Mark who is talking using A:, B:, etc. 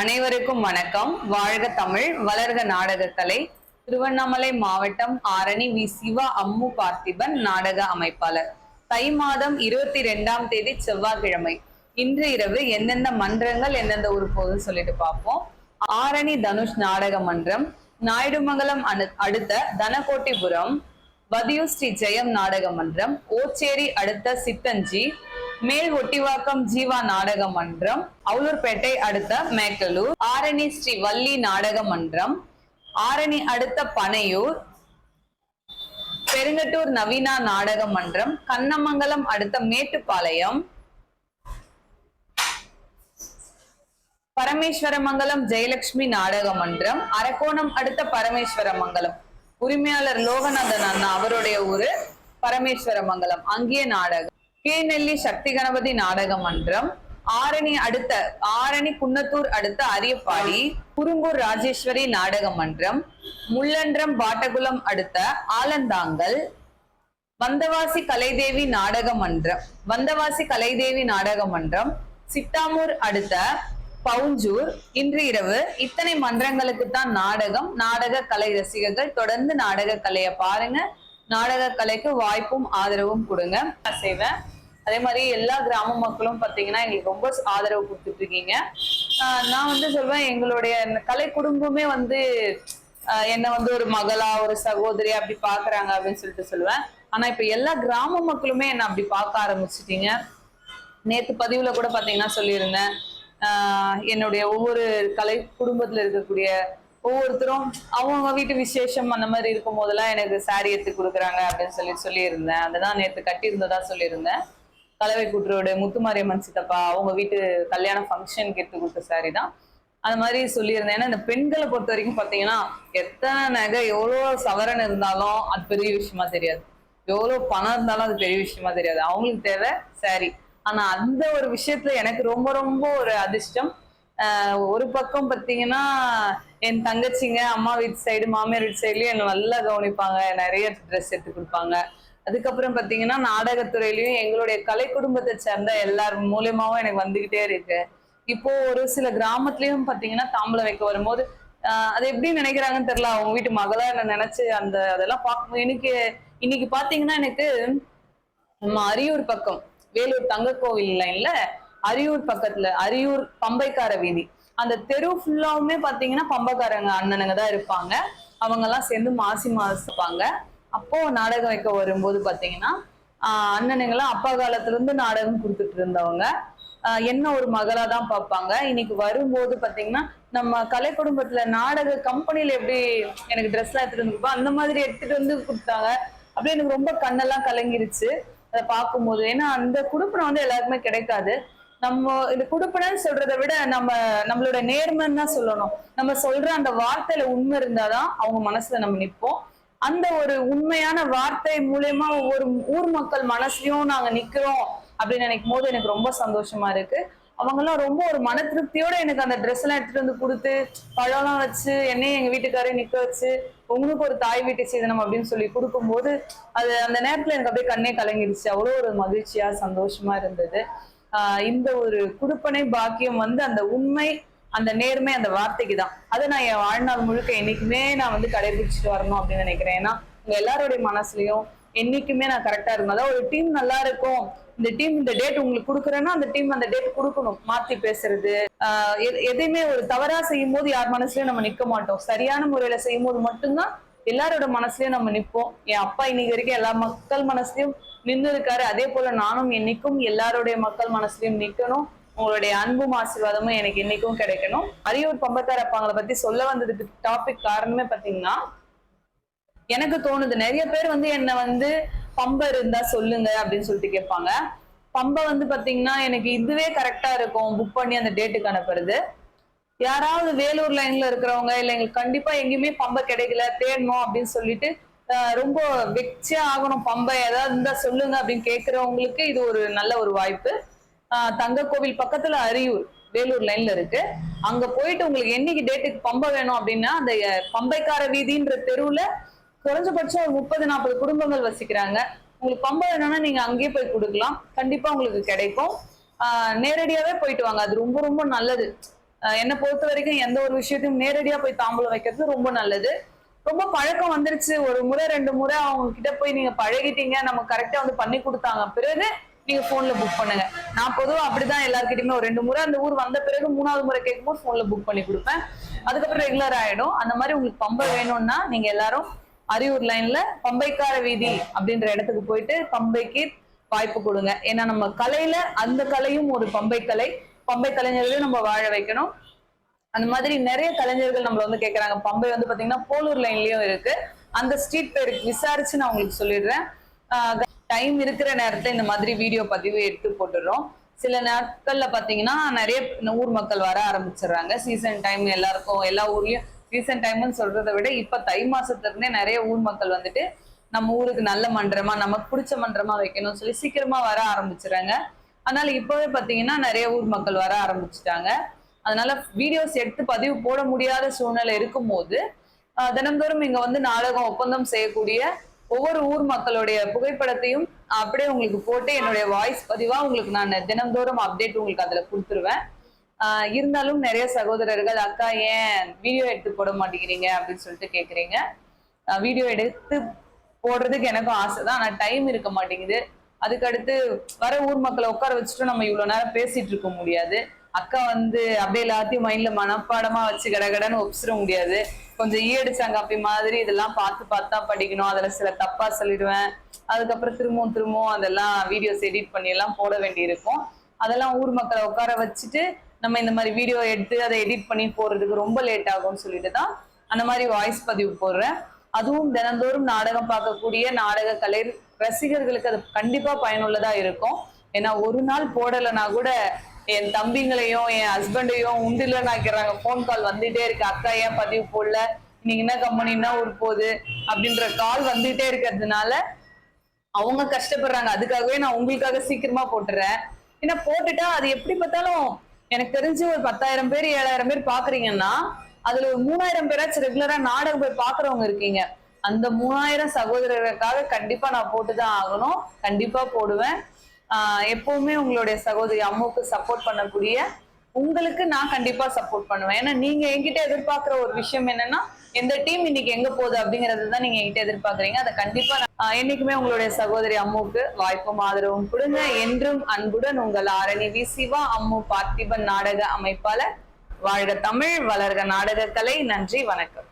A: அனைவருக்கும் வணக்கம். வாழ்க தமிழ் வளர்க நாடகக்கலை. திருவண்ணாமலை மாவட்டம் ஆரணி வி. சிவா அம்மு பார்த்திபன் நாடக அமைப்பாளர். தை மாதம் இருபத்தி ரெண்டாம் தேதி செவ்வாய்க்கிழமை. இன்று இரவு எந்தெந்த மன்றங்கள் எந்தெந்த ஊர் போகுதுன்னு சொல்லிட்டு பார்ப்போம். ஆரணி தனுஷ் நாடக மன்றம் நாயுடுமங்கலம் அடுத்த தனகோட்டிபுரம் வதியூர் ஸ்ரீ ஜெயம் நாடக மன்றம் ஓச்சேரி அடுத்த சித்தஞ்சி மேல் ஒட்டிவாக்கம் ஜீவா நாடக மன்றம் அவுலூர்பேட்டை அடுத்த மேக்கலூர் ஆரணி ஸ்ரீ வள்ளி நாடக மன்றம் ஆரணி அடுத்த பனையூர் பெருங்கட்டூர் நவீனா நாடக மன்றம் கண்ணமங்கலம் அடுத்த மேட்டுப்பாளையம் பரமேஸ்வரமங்கலம் ஜெயலட்சுமி நாடக மன்றம் அரக்கோணம் அடுத்த பரமேஸ்வரமங்கலம். உரிமையாளர் லோகநாதன் அண்ணா அவருடைய ஊரு பரமேஸ்வரமங்கலம் அங்கேயே நாடகம். கீழ்நெல்லி சக்தி கணபதி நாடக மன்றம் ஆரணி அடுத்த ஆரணி குன்னத்தூர் அடுத்த அரியப்பாடி குறும்பூர் ராஜேஸ்வரி நாடக மன்றம் முள்ளன்றம் பாட்டகுளம் அடுத்த ஆலந்தாங்கல் வந்தவாசி கலைதேவி நாடக மன்றம் வந்தவாசி கலைதேவி நாடக மன்றம் சித்தாமூர் அடுத்த பவுஞ்சூர் இன்று இரவு இத்தனை மன்றங்களுக்கு தான் நாடகம் நாடக கலை ரசிகர்கள் தொடர்ந்து நாடக கலையை பாருங்க நாடக கலைக்கு வாய்ப்பும் ஆதரவும் கொடுங்க. செய்வேன். அதே மாதிரி எல்லா கிராம மக்களும் பாத்தீங்கன்னா எங்களுக்கு ரொம்ப ஆதரவு கொடுத்துட்டு இருக்கீங்க நான் வந்து சொல்வேன் எங்களுடைய கலை குடும்பமே வந்து என்ன வந்து ஒரு மகளா ஒரு சகோதரி அப்படி பாக்குறாங்க அப்படின்னு சொல்லிட்டு சொல்லுவேன். ஆனா இப்ப எல்லா கிராம மக்களுமே என்ன அப்படி பார்க்க ஆரம்பிச்சிட்டீங்க. நேத்து பதிவுல கூட பாத்தீங்கன்னா சொல்லியிருந்தேன். என்னுடைய ஒவ்வொரு கலை குடும்பத்துல இருக்கக்கூடிய ஒவ்வொருத்தரும் அவங்க வீட்டு விசேஷம் அந்த மாதிரி இருக்கும் போதெல்லாம் எனக்கு சாரி எடுத்து கொடுக்குறாங்க அப்படின்னு சொல்லி சொல்லியிருந்தேன். அதுதான் நேற்று கட்டியிருந்ததா சொல்லியிருந்தேன். கலவை கூட்டுறோட முத்துமாரியம்மன் சித்தப்பா அவங்க வீட்டு கல்யாண ஃபங்க்ஷனுக்கு எடுத்து கொடுத்த சாரி தான். அந்த மாதிரி சொல்லியிருந்தேன். ஏன்னா இந்த பெண்களை பொறுத்த வரைக்கும் பார்த்தீங்கன்னா எத்தனை நகை எவ்வளோ சவரன் இருந்தாலும் அது பெரிய விஷயமா தெரியாது. எவ்வளோ பணம் இருந்தாலும் அது பெரிய விஷயமா தெரியாது. அவங்களுக்கு தேவை சாரி ஆனால் அந்த ஒரு விஷயத்துல எனக்கு ரொம்ப ரொம்ப ஒரு அதிர்ஷ்டம். ஒரு பக்கம் பார்த்தீங்கன்னா என் தங்கச்சிங்க அம்மா வீட்டு சைடு மாமியார் வீட்டு சைடுலயும் என்னை நல்லா கவனிப்பாங்க. நிறைய ட்ரெஸ் எடுத்து கொடுப்பாங்க. அதுக்கப்புறம் பாத்தீங்கன்னா நாடகத்துறையிலயும் எங்களுடைய கலை குடும்பத்தை சேர்ந்த எல்லார் மூலியமாவும் எனக்கு வந்துகிட்டே இருக்கு. இப்போ ஒரு சில கிராமத்துலயும் பாத்தீங்கன்னா தாம்பலம் வைக்க வரும்போது ஆஹ் அது எப்படி நினைக்கிறாங்கன்னு தெரியல. அவங்க வீட்டு மகளா என்ன நினைச்சு அந்த அதெல்லாம் பார்க்கும்போது எனக்கு இன்னைக்கு பாத்தீங்கன்னா எனக்கு நம்ம அரியூர் பக்கம் வேலூர் தங்க கோவில் லைன்ல அரியூர் பக்கத்துல அரியூர் பம்பைக்கார வீதி. அந்த தெரு ஃபுல்லாவுமே பாத்தீங்கன்னா பம்பைக்காரங்க அண்ணனுங்க தான் இருப்பாங்க. அவங்க எல்லாம் சேர்ந்து மாசி மாசிப்பாங்க. அப்போ நாடகம் வைக்க வரும்போது பாத்தீங்கன்னா அண்ணனுங்களாம் அப்பா காலத்துல இருந்து நாடகம் கொடுத்துட்டு இருந்தவங்க. என்ன ஒரு மகளா தான் பார்ப்பாங்க. இன்னைக்கு வரும்போது பாத்தீங்கன்னா நம்ம கலை குடும்பத்துல நாடக கம்பெனியில எப்படி எனக்கு ட்ரெஸ் எல்லாம் எடுத்துட்டு வந்து அந்த மாதிரி எடுத்துட்டு வந்து கொடுத்தாங்க. அப்படியே எனக்கு ரொம்ப கண்ணெல்லாம் கலங்கிருச்சு. அதை பார்க்கும்போது. ஏன்னா அந்த குடுப்பனம் வந்து எல்லாருக்குமே கிடைக்காது. நம்ம இந்த குடுப்பனன்னு சொல்றதை விட நம்ம நம்மளோட நேர்மைன்னு தான் சொல்லணும். நம்ம சொல்ற அந்த வார்த்தையில உண்மை இருந்தாதான் அவங்க மனசுல நம்ம நிற்போம். அந்த ஒரு உண்மையான வார்த்தை மூலயமா ஒவ்வொரு ஊர் மக்கள் மனசுலயும் நாங்க நிக்கிறோம் அப்படின்னு நினைக்கும் போது எனக்கு ரொம்ப சந்தோஷமா இருக்கு. அவங்க எல்லாம் ரொம்ப ஒரு மன திருப்தியோட எனக்கு அந்த ட்ரெஸ் எல்லாம் எடுத்துட்டு வந்து கொடுத்து பழம்லாம் வச்சு என்னையும் எங்க வீட்டுக்காரையும் நிக்க வச்சு உங்களுக்கு ஒரு தாய் வீட்டு சீதனம் அப்படின்னு சொல்லி கொடுக்கும்போது அது அந்த நேரத்துல எனக்கு அப்படியே கண்ணே கலங்கிடுச்சு அவ்வளோ ஒரு மகிழ்ச்சியா சந்தோஷமா இருந்தது. ஆஹ் இந்த ஒரு குடுப்பனை பாக்கியம் வந்து அந்த உண்மை அந்த நேர்மை அந்த வார்த்தைக்கு தான் அதை நான் என் வாழ்நாள் முழுக்க என்னைக்குமே நான் வந்து கடைபிடிச்சிட்டு வரணும் அப்படின்னு நினைக்கிறேன். ஏன்னா உங்க எல்லாருடைய மனசுலயும் என்னைக்குமே நான் கரெக்டா இருக்கும் அதாவது ஒரு டீம் நல்லா இருக்கும். இந்த டீம் இந்த டேட் உங்களுக்கு கொடுக்குறேன்னா அந்த டீம் அந்த டேட் கொடுக்கணும். மாத்தி பேசுறது. ஆஹ் எதையுமே ஒரு தவறா செய்யும் போது யார் மனசுலயும் நம்ம நிக்க மாட்டோம். சரியான முறையில செய்யும் போது மட்டும்தான் எல்லாரோட மனசுலயும் நம்ம நிப்போம். என் அப்பா இன்னைக்கு வரைக்கும் எல்லா மக்கள் மனசுலயும் நின்று இருக்காரு அதே போல நானும் என்னைக்கும் எல்லாருடைய மக்கள் மனசுலயும் நிக்கணும். உங்களுடைய அன்பும் ஆசீர்வாதமும் எனக்கு இன்னைக்கும் கிடைக்கணும். அரியூர் பம்பக்கார அப்பாங்களை பத்தி சொல்ல வந்ததுக்கு டாபிக் காரணமே பாத்தீங்கன்னா எனக்கு தோணுது நிறைய பேர் வந்து என்ன வந்து பம்பை இருந்தா சொல்லுங்க அப்படின்னு சொல்லிட்டு கேட்பாங்க. பம்பை வந்து பாத்தீங்கன்னா எனக்கு இதுவே கரெக்டா இருக்கும் புக் பண்ணி அந்த டேட்டுக்கு அனுப்புறது. யாராவது வேலூர் லைன்ல இருக்கிறவங்க இல்ல எங்களுக்கு கண்டிப்பா எங்கேயுமே பம்பை கிடைக்கல தேடணும் அப்படின்னு சொல்லிட்டு ரொம்ப வெச்சே ஆகணும் பம்பை. ஏதாவது இருந்தா சொல்லுங்க அப்படின்னு கேட்கறவங்களுக்கு இது ஒரு நல்ல ஒரு வாய்ப்பு. தங்க கோவில் பக்கத்துல அரியூர் வேலூர் லைன்ல இருக்கு. அங்க போயிட்டு உங்களுக்கு என்னைக்கு டேட்டுக்கு பம்பை வேணும் அப்படின்னா அந்த பம்பைக்கார வீதின்ற தெருவுல குறைஞ்சபட்சம் ஒரு முப்பது நாற்பது குடும்பங்கள் வசிக்கிறாங்க. உங்களுக்கு பம்பை வேணும்னா நீங்க அங்கேயே போய் கொடுக்கலாம். கண்டிப்பா உங்களுக்கு கிடைக்கும். நேரடியாவே போயிட்டு வாங்க. அது ரொம்ப ரொம்ப நல்லது. என்னை பொறுத்த வரைக்கும் எந்த ஒரு விஷயத்தையும் நேரடியா போய் தாம்பூலம் வைக்கிறது ரொம்ப நல்லது. ரொம்ப பழக்கம் வந்துருச்சு. ஒரு முறை ரெண்டு முறை அவங்க கிட்ட போய் நீங்க பழகிட்டீங்க. நம்ம கரெக்டா வந்து பண்ணி கொடுத்தாங்க. பிறகு நீங்க போன்ல புக் பண்ணுங்க. நான் பொதுவா அப்படிதான் எல்லாருக்கிட்டயுமே ஒரு ரெண்டு முறை அந்த ஊர் வந்த பிறகு மூணாவது முறை கேட்கும்போது போன்ல புக் பண்ணி கொடுப்பேன். அதுக்கப்புறம் ரெகுலர் ஆயிடும். அந்த மாதிரி உங்களுக்கு பம்பை வேணும்னா நீங்க எல்லாரும் அரியூர் லைன்ல பம்பைக்கார வீதி அப்படின்ற இடத்துக்கு போயிட்டு பம்பைக்கு வாய்ப்பு கொடுங்க. ஏன்னா நம்ம கலையில அந்த கலையும் ஒரு பம்பை கலை பம்பை கலைஞர்களையும் நம்ம வாழ வைக்கணும். அந்த மாதிரி நிறைய கலைஞர்கள் நம்மள வந்து கேக்குறாங்க. பம்பை வந்து பாத்தீங்கன்னா போலூர் லைன்லயும் இருக்கு. அந்த ஸ்ட்ரீட் பேருக்கு விசாரிச்சு நான் உங்களுக்கு சொல்லிடுறேன். டைம் இருக்கிற நேரத்துல இந்த மாதிரி வீடியோ பதிவு எடுத்து போட்டுடுறோம். சில நாட்கள்ல பாத்தீங்கன்னா நிறைய ஊர் மக்கள் வர ஆரம்பிச்சிடுறாங்க. சீசன் டைம் எல்லாருக்கும் எல்லா ஊர்லயும் சீசன் டைம்னு சொல்றதை விட இப்ப தை மாசத்துல நிறைய ஊர் மக்கள் வந்துட்டு நம்ம ஊருக்கு நல்ல மன்றமா நமக்கு பிடிச்ச மன்றமா வைக்கணும்னு சொல்லி சீக்கிரமா வர ஆரம்பிச்சிடுறாங்க. அதனால இப்பவே பாத்தீங்கன்னா நிறைய ஊர் மக்கள் வர ஆரம்பிச்சுட்டாங்க. அதனால வீடியோஸ் எடுத்து பதிவு போட முடியாத சூழ்நிலை இருக்கும் போது தினந்தோறும் இங்க வந்து நாடகம் ஒப்பந்தம் செய்யக்கூடிய ஒவ்வொரு ஊர் மக்களுடைய புகைப்படத்தையும் அப்படியே உங்களுக்கு போட்டு என்னுடைய வாய்ஸ் பதிவா உங்களுக்கு நான் தினந்தோறும் அப்டேட் உங்களுக்கு அதுல கொடுத்துருவேன். ஆஹ் இருந்தாலும் நிறைய சகோதரர்கள் அக்கா ஏன் வீடியோ எடுத்து போட மாட்டேங்கிறீங்க? அப்படின்னு சொல்லிட்டு கேக்குறீங்க. வீடியோ எடுத்து போடுறதுக்கு எனக்கும் ஆசை தான். ஆனா டைம் இருக்க மாட்டேங்குது. அதுக்கடுத்து வர ஊர் மக்களை உட்கார வச்சுட்டு நம்ம இவ்வளவு நேரம் பேசிட்டு இருக்க முடியாது. அக்கா வந்து அப்படியே எல்லாத்தையும் மைண்ட்ல மனப்பாடமா வச்சு கடகடன்னு ஒப்பிச்சிட முடியாது. கொஞ்சம் ஈயடிச்சாங்காப்பி மாதிரி இதெல்லாம் பார்த்து பார்த்தா படிக்கணும். அதுல சில தப்பா சொல்லிடுவேன். அதுக்கப்புறம் திரும்பவும் திரும்பவும் அதெல்லாம் வீடியோஸ் எடிட் பண்ணி எல்லாம் போட வேண்டியிருக்கும். அதெல்லாம் ஊர் மக்களை உட்கார வச்சுட்டு நம்ம இந்த மாதிரி வீடியோ எடுத்து அதை எடிட் பண்ணி போடுறதுக்கு ரொம்ப லேட் ஆகும்னு சொல்லிட்டு தான் அந்த மாதிரி வாய்ஸ் பதிவு போடுறேன். அதுவும் தினந்தோறும் நாடகம் பார்க்கக்கூடிய நாடக கலை ரசிகர்களுக்கு அது கண்டிப்பா பயனுள்ளதா இருக்கும். ஏன்னா ஒரு நாள் போடலைன்னா கூட என் தம்பிங்களையும் என் ஹஸ்பண்டையும் உண்டிலன்னு ஆக்கிறாங்க ஃபோன் கால் வந்துட்டே இருக்கு. அக்கா ஏன் பதிவு போடல? இன்னைக்கு என்ன கம்பெனின்னா ஊர் போகுது? அப்படின்ற கால் வந்துட்டே இருக்கிறதுனால அவங்க கஷ்டப்படுறாங்க. அதுக்காகவே நான் உங்களுக்காக சீக்கிரமா போட்டுறேன். ஏன்னா போட்டுட்டா அது எப்படி பார்த்தாலும் எனக்கு தெரிஞ்சு ஒரு பத்தாயிரம் பேர் ஏழாயிரம் பேர் பாக்குறீங்கன்னா அதுல ஒரு மூணாயிரம் பேராச்சும் ரெகுலரா நாடகம் போய் பாக்குறவங்க இருக்கீங்க. அந்த மூணாயிரம் சகோதரர்களுக்காக கண்டிப்பா நான் போட்டுதான் ஆகணும். கண்டிப்பா போடுவேன். எப்பவுமே உங்களுடைய சகோதரி அம்முக்கு சப்போர்ட் பண்ணக்கூடிய உங்களுக்கு நான் கண்டிப்பா சப்போர்ட் பண்ணுவேன். ஏன்னா நீங்க என்கிட்ட எதிர்பார்க்கிற ஒரு விஷயம் என்னன்னா எந்த டீம் இன்னைக்கு எங்க போகுது அப்படிங்கறது தான் நீங்க என்கிட்ட எதிர்பார்க்கறீங்க. அதை கண்டிப்பா என்னைக்குமே உங்களுடைய சகோதரி அம்முக்கு வாய்ப்பும் ஆதரவும் கொடுங்க. என்றும் அன்புடன் உங்கள் ஆரணி வி. சிவா அம்மு பார்த்திபன் நாடக அமைப்பாளர். வாழ்க தமிழ் வளர்க நாடக கலை நன்றி வணக்கம்.